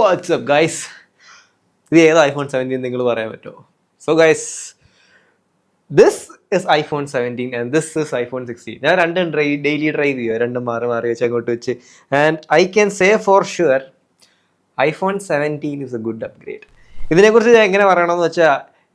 WhatsApp guys ഇത് ഏത് iPhone seventeen നിങ്ങൾ പറയാൻ പറ്റുമോ? So guys this is iPhone seventeen and this is iPhone sixteen ഞാൻ രണ്ടും ഡ്രൈ ഡെയിലി ഡ്രൈവ് ചെയ്യുക രണ്ടും മാറി മാറി വെച്ച് അങ്ങോട്ട് വെച്ച്. And I can say for sure iPhone seventeen is a good upgrade ഇതിനെക്കുറിച്ച് ഞാൻ എങ്ങനെ പറയണമെന്ന് വെച്ചാൽ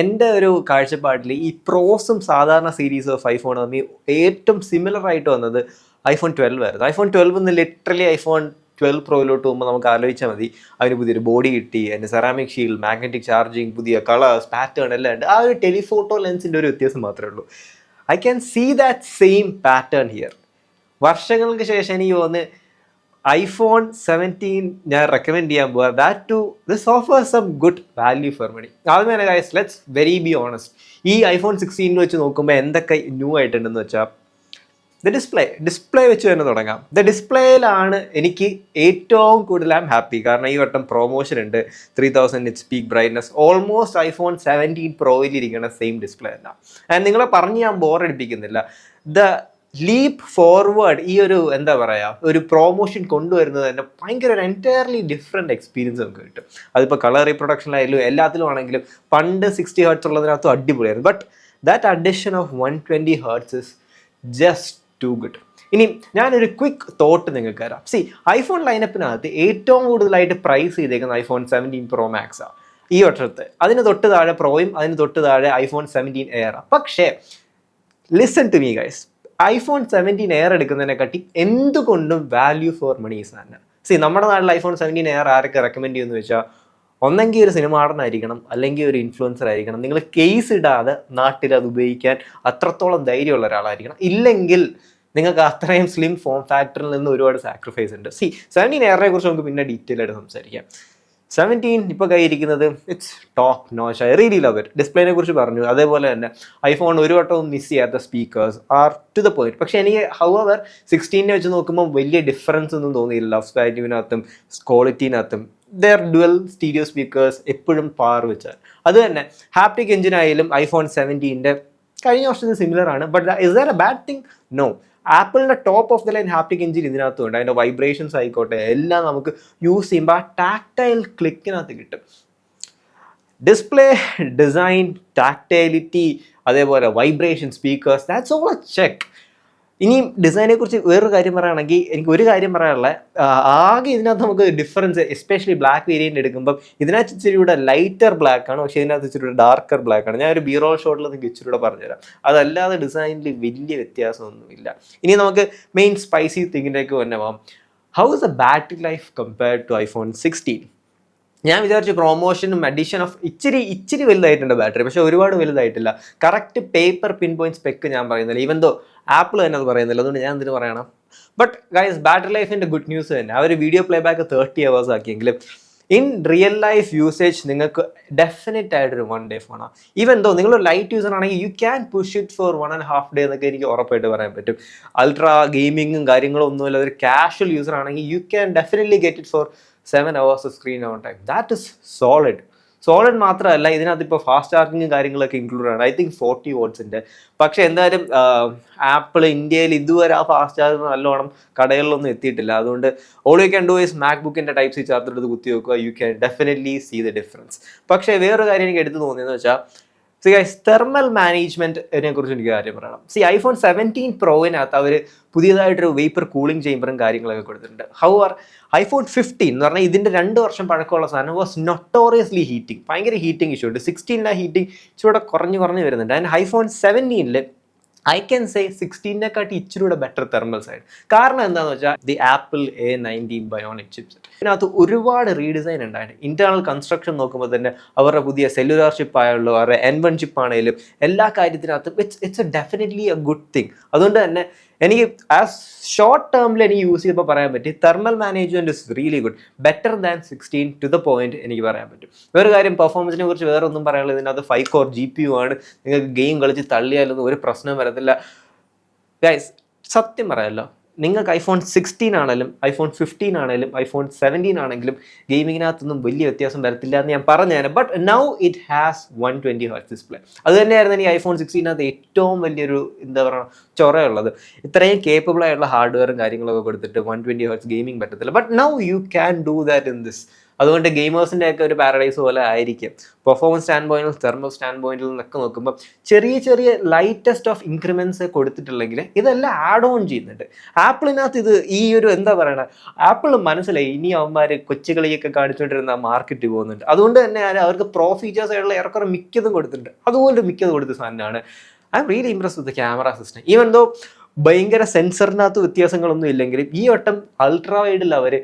എന്റെ ഒരു കാഴ്ചപ്പാടിൽ ഈ പ്രോസും സാധാരണ സീരീസ് ഓഫ് ഐഫോൺ തമ്മിൽ ഏറ്റവും സിമിലർ ആയിട്ട് വന്നത് ഐഫോൺ ട്വൽവ് ആയിരുന്നു. ഐഫോൺ ട്വൽവ് നിന്ന് ലിറ്ററലി ഐഫോൺ ട്വൽവ് പ്രോയിലോട്ട് പോകുമ്പോൾ നമുക്ക് ആലോചിച്ചാൽ മതി. അതിന് പുതിയൊരു ബോഡി കിട്ടി അതിന്റെ സെറാമിക് ഷീൽഡ് മാഗ്നറ്റിക് ചാർജിങ് പുതിയ കളേഴ്സ് പാറ്റേൺ എല്ലാം ഉണ്ട്. ആ ഒരു ടെലിഫോട്ടോ ലെൻസിന്റെ ഒരു വ്യത്യാസം മാത്രമേ ഉള്ളൂ. I can see that same pattern here വർഷങ്ങൾക്ക് ശേഷം എനിക്ക് തോന്നുന്നു ഐഫോൺ സെവന്റീൻ ഞാൻ റെക്കമെൻഡ് ചെയ്യാൻ പോവാ. That to this offer some good value for money ആദ്യം തന്നെ guys let's very be honest ഈ ഐഫോൺ സിക്സ്റ്റീനിൽ വെച്ച് നോക്കുമ്പോൾ എന്തൊക്കെ ന്യൂ ആയിട്ടുണ്ടെന്ന് വെച്ചാൽ ദ ഡിസ്പ്ലേ ഡിസ്പ്ലേ വെച്ച് തന്നെ തുടങ്ങാം. ദ ഡിസ്പ്ലേയിലാണ് എനിക്ക് ഏറ്റവും കൂടുതൽ ആം ഹാപ്പി കാരണം ഈ വട്ടം പ്രൊമോഷൻ ഉണ്ട്. Three thousand nit peak brightness almost iPhone seventeen പ്രോയിൽ ഇരിക്കുന്ന സെയിം ഡിസ്പ്ലേ അല്ല ആൻഡ് നിങ്ങളെ പറഞ്ഞ് ഞാൻ ബോറടിപ്പിക്കുന്നില്ല ദ ലീപ്പ് ഫോർവേഡ് ഈ ഒരു എന്താ പറയുക ഒരു പ്രൊമോഷൻ കൊണ്ടുവരുന്നത് തന്നെ ഭയങ്കര ഒരു എന്റയർലി ഡിഫറെന്റ് എക്സ്പീരിയൻസ് നമുക്ക് കിട്ടും. അതിപ്പോൾ കളർ റീപ്രൊഡക്ഷനിലായാലും എല്ലാത്തിലും ആണെങ്കിലും പണ്ട് സിക്സ്റ്റി ഹേർട്സ് ഉള്ളതിനകത്തും അടിപൊളിയായിരുന്നു. But that addition of one twenty hertz is just too good ഇനി ഞാനൊരു ക്വിക്ക് തോട്ട് നിങ്ങൾക്ക് തരാം. സി ഐഫോൺ ലൈനപ്പിനകത്ത് ഏറ്റവും കൂടുതലായിട്ട് പ്രൈസ് ചെയ്തേക്കുന്ന ഐഫോൺ സെവന്റീൻ പ്രോ മാക്സാണ് ഈ വർഷത്തെ അതിന് തൊട്ട് താഴെ പ്രോയും അതിന് തൊട്ട് താഴെ ഐഫോൺ സെവന്റീൻ എയറാണ് പക്ഷേ listen to me guys iPhone seventeen air എടുക്കുന്നതിനെക്കാട്ടി എന്തുകൊണ്ടും വാല്യൂ ഫോർ മണി തന്നെ സി നമ്മുടെ നാട്ടിൽ ഐഫോൺ സെവന്റീൻ എയർ ആരൊക്കെ റെക്കമെൻഡ് ചെയ്യുമെന്ന് വെച്ചാൽ ഒന്നെങ്കിൽ ഒരു സിനിമ ആടനായിരിക്കണം അല്ലെങ്കിൽ ഒരു ഇൻഫ്ലുവൻസർ ആയിരിക്കണം. നിങ്ങൾ കേസ് ഇടാതെ നാട്ടിൽ അത് ഉപയോഗിക്കാൻ അത്രത്തോളം ധൈര്യമുള്ള ഒരാളായിരിക്കണം. ഇല്ലെങ്കിൽ നിങ്ങൾക്ക് അത്രയും സ്ലിം ഫോം ഫാക്ടറിൽ നിന്ന് ഒരുപാട് സാക്രിഫൈസ് ഉണ്ട്. സി സെവന്റീൻ എയറിനെ കുറിച്ച് നമുക്ക് പിന്നെ ഡീറ്റെയിൽ ആയിട്ട് സംസാരിക്കാം. സെവന്റീൻ ഇപ്പോൾ കൈയിരിക്കുന്നത് it's top no I really love it ഡിസ്പ്ലേനെ കുറിച്ച് പറഞ്ഞു അതേപോലെ തന്നെ ഐഫോൺ ഒരു വട്ടവും മിസ് ചെയ്യാത്ത speakers are to the point പക്ഷേ എനിക്ക് ഹൗ അവർ സിക്സ്റ്റീനെ വെച്ച് നോക്കുമ്പോൾ വലിയ ഡിഫറൻസ് ഒന്നും തോന്നിയില്ല. ലവ് വാല്യൂവിനകത്തും ക്വാളിറ്റീനകത്തും ദർ ഡുവൽ സ്റ്റീരിയോ സ്പീക്കേഴ്സ് എപ്പോഴും പാർ വെച്ചാൽ. അത് തന്നെ ഹാപ്റ്റിക് എഞ്ചിൻ ആയാലും ഐഫോൺ സെവന്റീന്റെ കഴിഞ്ഞ വർഷത്തിൽ സിമിലർ ആണ്. But is there a bad thing no ആപ്പിളിന്റെ top of the line haptic engine ഇതിനകത്തുണ്ട്. അതിന്റെ വൈബ്രേഷൻസ് ആയിക്കോട്ടെ എല്ലാം നമുക്ക് യൂസ് ചെയ്യുമ്പോൾ ആ ടാക്ടൈൽ ക്ലിക്കിനകത്ത് കിട്ടും. ഡിസ്പ്ലേ ഡിസൈൻ ടാക്ടൈലിറ്റി അതേപോലെ vibration speakers that's all a check ഇനി ഡിസൈനെ കുറിച്ച് വേറൊരു കാര്യം പറയുകയാണെങ്കിൽ എനിക്ക് ഒരു കാര്യം പറയാനുള്ളത് ആകെ ഇതിനകത്ത് നമുക്ക് ഡിഫറൻസ് എസ്പെഷ്യലി ബ്ലാക്ക് വേരിയന്റ് എടുക്കുമ്പോൾ ഇതിനകത്ത് ഇച്ചിരി കൂടെ ലൈറ്റർ ബ്ലാക്ക് ആണ് പക്ഷേ ഇതിനകത്ത് ഇച്ചിരി കൂടെ ഡാർക്കർ ബ്ലാക്ക് ആണ്. ഞാൻ ഒരു ബീറോൾ ഷോട്ടിൽ നിങ്ങൾക്ക് ഇച്ചിരി കൂടെ പറഞ്ഞുതരാം. അതല്ലാതെ ഡിസൈനിൽ വലിയ വ്യത്യാസമൊന്നുമില്ല. ഇനി നമുക്ക് മെയിൻ സ്പൈസി തിങ്ങിലേക്ക് തന്നെ പോകാം how is a battery life compared to iPhone sixteen ഞാൻ വിചാരിച്ചു പ്രൊമോഷനും അഡീഷൻ ഓഫ് ഇച്ചിരി ഇച്ചിരി വലുതായിട്ടുണ്ട് ബാറ്ററി പക്ഷേ ഒരുപാട് വലുതായിട്ടില്ല. Correct paper pin point spec ഞാൻ പറയുന്നില്ല. ഈവൻ ദോ ആപ്പിൾ തന്നെ അത് പറയുന്നില്ല. അതുകൊണ്ട് ഞാൻ എന്തിനു പറയണം? ബട്ട് ഗൈസ് ബാറ്ററി ലൈഫിന്റെ ഗുഡ് ന്യൂസ് തന്നെ. അവർ video play back thirty hours ആക്കിയെങ്കിലും in real life usage നിങ്ങൾക്ക് ഡെഫിനറ്റ് ആയിട്ടൊരു വൺ ഡേ ഫോണാണ് ഈവൻ ദോ നിങ്ങൾ ലൈറ്റ് യൂസർ ആണെങ്കിൽ you can push it for one and half day എന്നൊക്കെ എനിക്ക് ഉറപ്പായിട്ട് പറയാൻ പറ്റും. അൾട്രാ ഗെയിമിങ്ങും കാര്യങ്ങളും ഒന്നുമില്ല. ഒരു കാഷ്വൽ യൂസർ ആണെങ്കിൽ you can definitely get it for seven hours screen on time that is solid solid മാത്രമല്ല ഇതിനകത്ത് ഇപ്പോൾ ഫാസ്റ്റ് ചാർജിങ്ങും കാര്യങ്ങളൊക്കെ ഇൻക്ലൂഡ് ആണ്. ഐ തിങ്ക് ഫോർട്ടി വോട്ട്സിന്റെ പക്ഷേ എന്തായാലും ആപ്പിൾ ഇന്ത്യയിൽ ഇതുവരെ ആ ഫാസ്റ്റ് ചാർജ് നല്ലോണം കടകളിലൊന്നും എത്തിയിട്ടില്ല. അതുകൊണ്ട് all you can do is Mac ബുക്കിന്റെ ടൈപ്പ് സി ചാർജർ എടുത്ത് കുത്തി വെക്കുക. You can definitely see the difference പക്ഷേ വേറൊരു കാര്യം എനിക്ക് എടുത്തു തോന്നിയെന്ന് വെച്ചാൽ സി ഗൈസ് തെർമൽ മാനേജ്മെന്റിനെ കുറിച്ച് എനിക്ക് കാര്യം പറയണം. സി ഐഫോൺ സെവന്റീൻ പ്രോവിനകത്ത് അവർ പുതിയതായിട്ടൊരു വേപ്പർ കൂളിംഗ് ചേമ്പറും കാര്യങ്ങളൊക്കെ കൊടുത്തിട്ടുണ്ട്. ഹൗ ആർ ഐഫോൺ ഫിഫ്റ്റീൻ എന്ന് പറഞ്ഞാൽ ഇതിന്റെ രണ്ട് വർഷം പഴക്കമുള്ള സാധനം വാസ് നൊട്ടോറിയസ്ലി ഹീറ്റിംഗ് ഭയങ്കര ഹീറ്റിംഗ് ഇഷ്യൂ ഉണ്ട്. സിക്സ്റ്റീനിലെ ഹീറ്റിംഗ് ഇച്ചിരി കുറഞ്ഞ് കുറഞ്ഞ് വരുന്നുണ്ട്. ആൻഡ് ഐഫോൺ സെവന്റീനിൽ ഐ ക്യാൻ സേ സിക്സ്റ്റീനെക്കാട്ടി ഇച്ചിരി കൂടെ ബെറ്റർ തെർമൽ സൈഡ് കാരണം എന്താണെന്ന് വെച്ചാൽ the Apple A nineteen Bionic chips ഇതിനകത്ത് ഒരുപാട് റീഡിസൈൻ ഉണ്ടായിട്ടുണ്ട്. ഇന്റേണൽ കൺസ്ട്രക്ഷൻ നോക്കുമ്പോൾ തന്നെ അവരുടെ പുതിയ സെല്ലുലാർ ഷിപ്പ് ആയുള്ളൂ അവരുടെ എൻ വൺ ചിപ്പ് ആണെങ്കിലും എല്ലാ കാര്യത്തിനകത്തും it's it's a definitely a good thing അതുകൊണ്ട് തന്നെ എനിക്ക് ആസ് ഷോർട്ട് ടേമിൽ എനിക്ക് യൂസ് ചെയ്തപ്പോൾ പറയാൻ പറ്റി thermal management is really good better than sixteen to the point എനിക്ക് പറയാൻ പറ്റും. വേറെ കാര്യം പെർഫോമൻസിനെ കുറിച്ച് വേറെ ഒന്നും പറയാനുള്ളത് ഇതിനകത്ത് five core G P U ആണ്. നിങ്ങൾക്ക് ഗെയിം കളിച്ച് തള്ളിയാലൊന്നും ഒരു പ്രശ്നം പ്രശ്നവും വരത്തില്ല ഗൈസ് സത്യം പറയാമല്ലോ നിങ്ങൾക്ക് ഐഫോൺ സിക്സ്റ്റീൻ ആണെങ്കിലും ഐഫോൺ ഫിഫ്റ്റീൻ ആണെങ്കിലും ഐഫോൺ സെവന്റീൻ ആണെങ്കിലും ഗെയിമിങ്ങിനകത്തൊന്നും വലിയ വ്യത്യാസം വരത്തില്ല എന്ന് ഞാൻ പറഞ്ഞതാണ് but now it has one twenty hertz display അത് തന്നെയായിരുന്നു എനിക്ക് ഐഫോൺ സിക്സ്റ്റീനകത്ത് ഏറ്റവും വലിയൊരു എന്താ പറയുക ചൊറയുള്ളത്. ഇത്രയും കേപ്പബിൾ ആയിട്ടുള്ള ഹാർഡ്വെയറും കാര്യങ്ങളൊക്കെ കൊടുത്തിട്ട് വൺ ട്വന്റി ഹേർട്സ് ഗെയിമിംഗ് പറ്റത്തില്ല. But now you can do that in this അതുകൊണ്ട് ഗെയിമേഴ്സിന്റെ ഒക്കെ ഒരു പാരഡൈസ് പോലെ ആയിരിക്കും. പെർഫോമൻസ് സ്റ്റാൻഡ് പോയിന്റിൽ തെർമോ സ്റ്റാൻഡ് പോയിന്റിൽ നിന്നൊക്കെ നോക്കുമ്പോൾ ചെറിയ ചെറിയ ലൈറ്റസ്റ്റ് ഓഫ് ഇൻക്രിമെന്റ്സ് കൊടുത്തിട്ടുണ്ടെങ്കിൽ ഇതെല്ലാം ആഡ് ഓൺ ചെയ്യുന്നുണ്ട്. ആപ്പിളിനകത്ത് ഇത് ഈ ഒരു എന്താ പറയണ ആപ്പിൾ മനസ്സിലായി ഇനി അവന്മാർ കൊച്ചുകളിയൊക്കെ കാണിച്ചുകൊണ്ടിരുന്ന മാർക്കറ്റ് പോകുന്നുണ്ട്. അതുകൊണ്ട് തന്നെ അവർക്ക് പ്രോ ഫീച്ചേഴ്സ് ആയിട്ടുള്ള ഏറെക്കുറെ മിക്കതും കൊടുത്തിട്ടുണ്ട്. അതുപോലെ മിക്കതും കൊടുത്ത സാധനമാണ്. I am really impress with camera system even though ഭയങ്കര സെൻസറിനകത്ത് വ്യത്യാസങ്ങളൊന്നും ഇല്ലെങ്കിലും ഈ വട്ടം അൾട്രാ വൈഡിൽ അവർ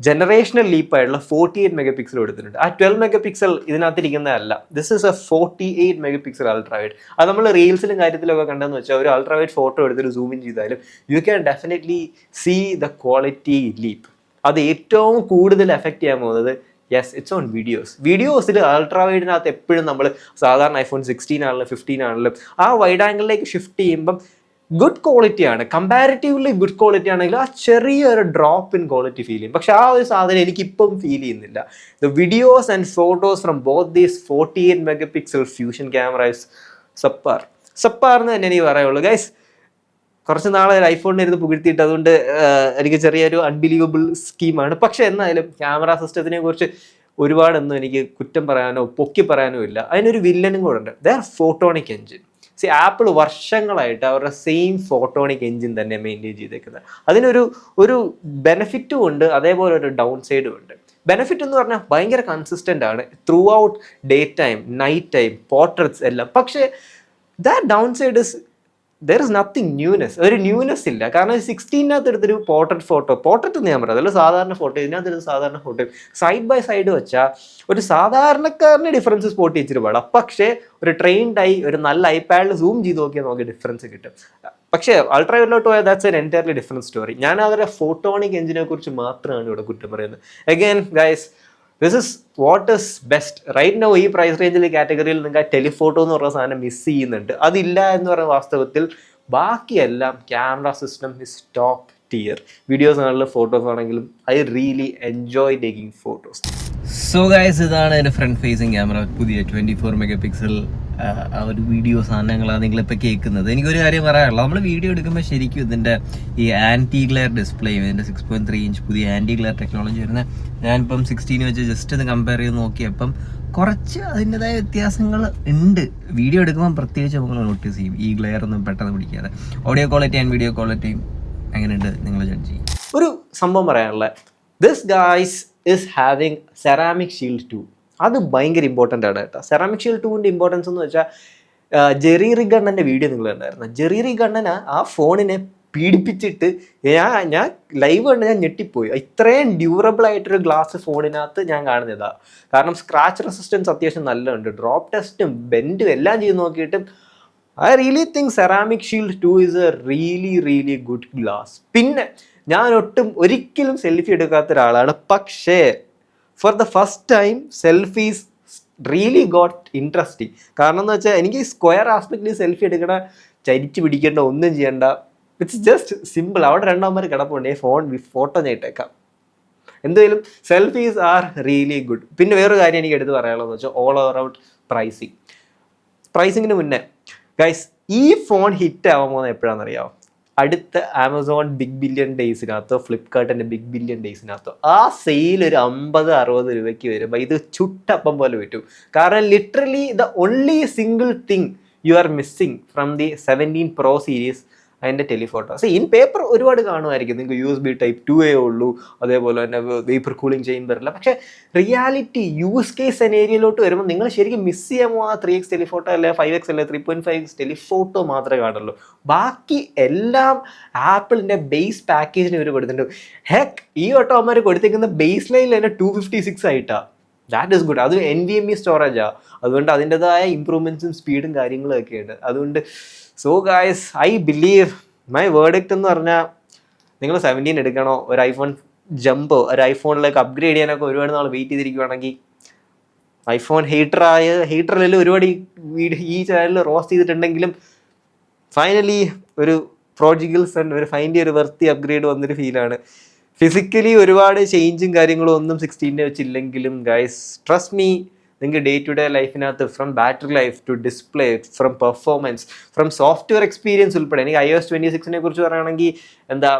ജനറേഷണൽ ലീപ്പായിട്ടുള്ള ഫോർട്ടി എയ്റ്റ് മെഗാ പിക്സൽ കൊടുത്തിട്ടുണ്ട് ആ twelve megapixel ഇതിനകത്തിരിക്കുന്നതല്ല. This is a forty eight megapixel ultra wide അത് നമ്മൾ റീൽസിലും കാര്യത്തിലൊക്കെ കണ്ടെന്ന് വെച്ചാൽ ഒരു അൾട്രാ വൈഡ് ഫോട്ടോ എടുത്തിട്ട് സൂം ഇൻ ചെയ്താലും you can definitely see the quality leap അത് ഏറ്റവും കൂടുതൽ എഫക്റ്റ് ചെയ്യാൻ പോകുന്നത് യെസ് ഇറ്റ്സ് ഓൺ വീഡിയോസ് വീഡിയോസിൽ അൾട്രാ വൈഡിനകത്ത് എപ്പോഴും നമ്മൾ സാധാരണ ഐഫോൺ സിക്സ്റ്റീൻ ആണെങ്കിലും ഫിഫ്റ്റീൻ ആണെങ്കിലും ആ വൈഡ് ആംഗിളിലേക്ക് ഷിഫ്റ്റ് ചെയ്യുമ്പം ഗുഡ് ക്വാളിറ്റി ആണ്. കമ്പാരിറ്റീവ്ലി ഗുഡ് ക്വാളിറ്റി ആണെങ്കിൽ ആ ചെറിയൊരു ഡ്രോപ്പ് ഇൻ ക്വാളിറ്റി ഫീൽ ചെയ്യും. പക്ഷെ ആ ഒരു സാധനം എനിക്കിപ്പം ഫീൽ ചെയ്യുന്നില്ല. The videos and photos from both these forty eight megapixel fusion cameras super super എന്ന് തന്നെ എനിക്ക് പറയുള്ളൂ ഗൈസ് കുറച്ച് നാളെ ഒരു ഐഫോണിന് ഇരുന്ന് പുകഴ്ത്തിയിട്ട് അതുകൊണ്ട് എനിക്ക് ചെറിയൊരു അൺബിലീവബിൾ സ്കീമാണ് പക്ഷെ എന്നാലും ക്യാമറ സിസ്റ്റത്തിനെ കുറിച്ച് ഒരുപാടൊന്നും എനിക്ക് കുറ്റം പറയാനോ പൊക്കി പറയാനോ ഇല്ല. അതിനൊരു വില്ലനും കൂടെ ഉണ്ട്. Their photonic engine see Apple വർഷങ്ങളായിട്ട് അവരുടെ സെയിം ഫോട്ടോണിക് എഞ്ചിൻ തന്നെ മെയിന്റെയിൻ ചെയ്തേക്കുന്നത് അതിനൊരു ഒരു ബെനിഫിറ്റും ഉണ്ട് അതേപോലെ ഒരു ഡൗൺ സൈഡും ഉണ്ട്. ബെനിഫിറ്റ് എന്ന് പറഞ്ഞാൽ ഭയങ്കര കൺസിസ്റ്റന്റ് ആണ്. Throughout day time night time portraits എല്ലാം. പക്ഷേ that downside is there is nothing newness ഒരു ന്യൂനെസ് ഇല്ല. കാരണം സിക്സ്റ്റീനകത്ത് എടുത്തൊരു പോർട്രറ്റ് ഫോട്ടോ പോർട്രറ്റ് എന്ന് ഞാൻ പറയാം. അതല്ല സാധാരണ ഫോട്ടോ ഇതിനകത്ത് എടുത്ത സാധാരണ ഫോട്ടോ സൈഡ് ബൈ സൈഡ് വെച്ചാൽ ഒരു സാധാരണക്കാരന്റെ ഡിഫറൻസ് സ്പോട്ട് ചെയ്തിട്ട് പാടാം. പക്ഷേ ഒരു ട്രെയിൻഡായി ഒരു നല്ല ഐപാഡിൽ സൂം ചെയ്ത് നോക്കിയാൽ നമുക്ക് ഡിഫറൻസ് കിട്ടും. പക്ഷേ അൾട്രാവൈഡിലോട്ട് പോയാൽ that's an entirely different story ഞാൻ അവരുടെ ഫോട്ടോണിക് എഞ്ചിനെ കുറിച്ച് മാത്രമാണ് ഇവിടെ കുറ്റം പറയുന്നത്. Again guys this is what is best right no ഈ പ്രൈസ് റേഞ്ചിൽ കാറ്റഗറിയിൽ നിങ്ങൾക്ക് ടെലിഫോട്ടോ എന്ന് പറഞ്ഞ സാധനം മിസ് ചെയ്യുന്നുണ്ട്. അതില്ല എന്ന് പറയുന്ന വാസ്തവത്തിൽ ബാക്കിയെല്ലാം camera system is top tier videos ആണെങ്കിലും ഫോട്ടോസ് ആണെങ്കിലും I really enjoy taking photos so guys ഇതാണ് എന്റെ ഫ്രണ്ട് ഫേസിങ് ക്യാമറ പുതിയ ട്വന്റി ഫോർ മെഗാ പിക്സൽ ആ ഒരു വീഡിയോ സാധനങ്ങളാണ് നിങ്ങളിപ്പോൾ കേൾക്കുന്നത്. എനിക്കൊരു കാര്യം പറയാനുള്ളത്. നമ്മൾ വീഡിയോ എടുക്കുമ്പോൾ ശരിക്കും ഇതിന്റെ ഈ ആന്റി ഗ്ലെയർ ഡിസ്പ്ലേ ഇതിന്റെ സിക്സ് പോയിന്റ് ത്രീ ഇഞ്ച് പുതിയ ആന്റി ഗ്ലെയർ ടെക്നോളജി വരുന്ന ഞാനിപ്പം സിക്സ്റ്റീൻ വെച്ച് ജസ്റ്റ് ഒന്ന് കമ്പയർ ചെയ്ത് നോക്കിയപ്പം കുറച്ച് അതിന്റെതായ വ്യത്യാസങ്ങൾ ഉണ്ട്. വീഡിയോ എടുക്കുമ്പോൾ പ്രത്യേകിച്ച് നമ്മൾ നോട്ടീസ് ചെയ്യും. ഈ ഗ്ലെയർ ഒന്നും പെട്ടെന്ന് പിടിക്കാതെ. ഓഡിയോ ക്വാളിറ്റി ആൻഡ് വീഡിയോ ക്വാളിറ്റിയും എങ്ങനെയുണ്ട് നിങ്ങൾ ജഡ്ജ് ചെയ്യും. ഒരു സംഭവം പറയാനുള്ള this guys is having ceramic shield too അത് ഭയങ്കര ഇമ്പോർട്ടന്റ് ആണ് കേട്ടോ. സെറാമിക് ഷീൽഡ് ടുവിന്റെ ഇമ്പോർട്ടൻസ് എന്ന് വെച്ചാൽ ജെറി റിഗണ്ണന്റെ വീഡിയോ നിങ്ങൾ കണ്ടായിരുന്നു? ജെറി റിഗണ്ണന ആ ഫോണിനെ പീഡിപ്പിച്ചിട്ട് ഞാൻ ഞാൻ ലൈവ് കണ്ട് ഞാൻ ഞെട്ടിപ്പോയി. ഇത്രയും ഡ്യൂറബിൾ ആയിട്ടൊരു ഗ്ലാസ് ഫോണിനകത്ത് ഞാൻ കാണുന്നതാ. കാരണം സ്ക്രാച്ച് റെസിസ്റ്റൻസ് അത്യാവശ്യം നല്ലതുണ്ട്. ഡ്രോപ്പ് ടെസ്റ്റും ബെൻഡും എല്ലാം ചെയ്ത് നോക്കിയിട്ടും I really think ceramic shield too is a really really good glass പിന്നെ ഞാൻ ഒട്ടും ഒരിക്കലും സെൽഫി എടുക്കാത്ത ഒരാളാണ്. പക്ഷേ for the first time selfies really got interesting കാരണം എന്ന് വെച്ചാൽ എനിക്ക് സ്ക്വയർ ആസ്പെക്റ്റിൽ സെൽഫി എടുക്കണ ചരിച്ച് പിടിക്കേണ്ട ഒന്നും ചെയ്യേണ്ട ഇറ്റ്സ് ജസ്റ്റ് സിമ്പിൾ അവിടെ രണ്ടാമത് കിടപ്പുണ്ട്. ഈ ഫോൺ ഫോട്ടോ ഞായിട്ടേക്കാം എന്തായാലും സെൽഫീസ് ആർ റിയലി ഗുഡ് പിന്നെ വേറൊരു കാര്യം എനിക്ക് എടുത്ത് പറയാനുള്ളതെന്ന് വെച്ചാൽ ഓൾ ഔട്ട് പ്രൈസിങ് പ്രൈസിങ്ങിന് മുന്നേ ഗൈസ് ഈ ഫോൺ ഹിറ്റ് ആവാൻ പോകുന്നത് എപ്പോഴാണെന്നറിയാമോ അടുത്ത ആമസോൺ ബിഗ് ബില്യൺ ഡേയ്സിനകത്തോ ഫ്ലിപ്കാർട്ടിന്റെ ബിഗ് ബില്യൺ ഡേയ്സിനകത്തോ ആ സെയിൽ ഒരു അമ്പത് അറുപത് രൂപയ്ക്ക് വരുമ്പോൾ ഇത് ചുട്ടപ്പം പോലെ പറ്റും. കാരണം literally the only single thing you are missing from the seventeen pro series അതിന്റെ ടെലിഫോട്ടോ. സോ ഇൻ പേപ്പർ ഒരുപാട് കാണുമായിരിക്കും. നിങ്ങൾക്ക് U S B type two a ഉള്ളൂ അതേപോലെ തന്നെ വേപ്പർ കൂളിംഗ് ചേമ്പറില്ല പക്ഷേ റിയാലിറ്റി യൂസ് കേസ് സെനേരിയയിലോട്ട് വരുമ്പോൾ നിങ്ങൾ ശരിക്കും മിസ് ചെയ്യാൻ പോകുന്ന ത്രീ എക്സ് ടെലിഫോട്ടോ അല്ലെ ഫൈവ് എക്സ് അല്ലെ three point five X telephoto മാത്രമേ കാണുള്ളൂ. ബാക്കി എല്ലാം ആപ്പിളിന്റെ ബേസ് പാക്കേജിന് ഇവർ കൊടുത്തിട്ടുണ്ട്. ഹെക്ക് ഈ വട്ടം അവന്മാർ കൊടുത്തേക്കുന്ന ബേസ് ലൈനിൽ തന്നെ ടു ഫിഫ്റ്റി സിക്സ് ആയിട്ടാണ് ദാറ്റ് ഇസ് ഗുഡ് അത് എൻ വി എം ഇ സ്റ്റോറേജാണ് അതുകൊണ്ട് അതിന്റെതായ ഇമ്പ്രൂവ്മെന്റ്സും സ്പീഡും കാര്യങ്ങളും ഒക്കെ ഉണ്ട് അതുകൊണ്ട് so guys I believe my verdict എന്ന് പറഞ്ഞാൽ നിങ്ങൾ സെവന്റീൻ എടുക്കണോ? ഒരു ഐഫോൺ ജമ്പോ ഒരു ഐഫോണിലേക്ക് അപ്ഗ്രേഡ് ചെയ്യാനൊക്കെ ഒരുപാട് നാൾ വെയിറ്റ് ചെയ്തിരിക്കുവാണെങ്കിൽ ഐഫോൺ ഹീറ്ററായ ഹീറ്ററിൽ ഒരുപാട് ഈ ചാനലിൽ റോസ്റ്റ് ചെയ്തിട്ടുണ്ടെങ്കിലും ഫൈനലി ഒരു പ്രോജിക്കിൾസ് ആൻഡ് ഒരു ഫൈന്റെ ഒരു വെർത്തി അപ്ഗ്രേഡ് വന്നൊരു ഫീലാണ് ഫിസിക്കലി ഒരുപാട് ചേഞ്ചും കാര്യങ്ങളും ഒന്നും സിക്സ്റ്റീന്റെ വെച്ചില്ലെങ്കിലും ഗൈസ് ട്രസ്റ്റ് മീ നിങ്ങൾക്ക് day to day ലൈഫിനകത്ത് from battery life to display from performance from software experience ഉൾപ്പെടെ. എനിക്ക് ഐ എസ് ട്വന്റി സിക്സിനെ കുറിച്ച് പറയുകയാണെങ്കിൽ എന്താ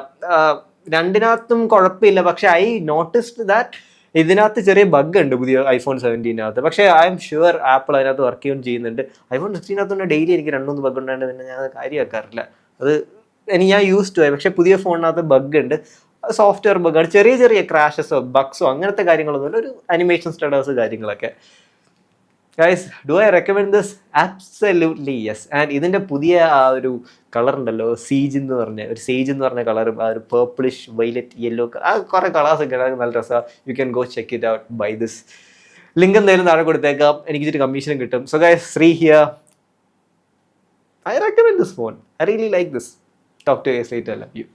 രണ്ടിനകത്തും കുഴപ്പമില്ല പക്ഷേ ഐ നോട്ടിസ്ഡ് ദാറ്റ് ഇതിനകത്ത് ചെറിയ ബഗ് ഉണ്ട് പുതിയ ഐഫോൺ സെവന്റീനകത്ത് പക്ഷേ ഐ എം ഷുവർ ആപ്പിൾ അതിനകത്ത് വർക്ക് ചെയ്യുകയും ചെയ്യുന്നുണ്ട്. ഐഫോൺ സിക്സ്റ്റീനകത്ത് ഡെയിലി എനിക്ക് രണ്ടുമൂന്ന് ബഗ് ഉണ്ടായത് പിന്നെ ഞാൻ അത് കാര്യമാക്കാറില്ല. അത് എനിക്ക് ഞാൻ യൂസ് ടു ആയി. പക്ഷേ പുതിയ ഫോണിനകത്ത് ബഗ് ഉണ്ട്. സോഫ്റ്റ്വെയർ ബഗ്ഗാണ് ചെറിയ ചെറിയ ക്രാഷസോ ബഗ്സോ അങ്ങനത്തെ കാര്യങ്ങളൊന്നുമില്ല. ഒരു അനിമേഷൻ സ്റ്റഡേഴ്സ് കാര്യങ്ങളൊക്കെ. Guys do I recommend this absolutely yes and ഇതിന്റെ പുതിയ ആ ഒരു കളർ ഉണ്ടല്ലോ സീജ് എന്ന് പറഞ്ഞ ഒരു സേജ് എന്ന് പറഞ്ഞ കളറും ആ ഒരു പേർപ്പിളിഷ് വൈലറ്റ് യെല്ലോ ആ കുറേ കളേഴ്സ് ഒക്കെ ഉണ്ട്. അത് നല്ല രസമാണ് you can go check it out by this link എന്തായാലും താഴെ കൊടുത്തേക്കാം. എനിക്ക് ഇച്ചിരി കമ്മീഷനും കിട്ടും. So guys Shri here I recommend this phone I really like this talk to S site I love you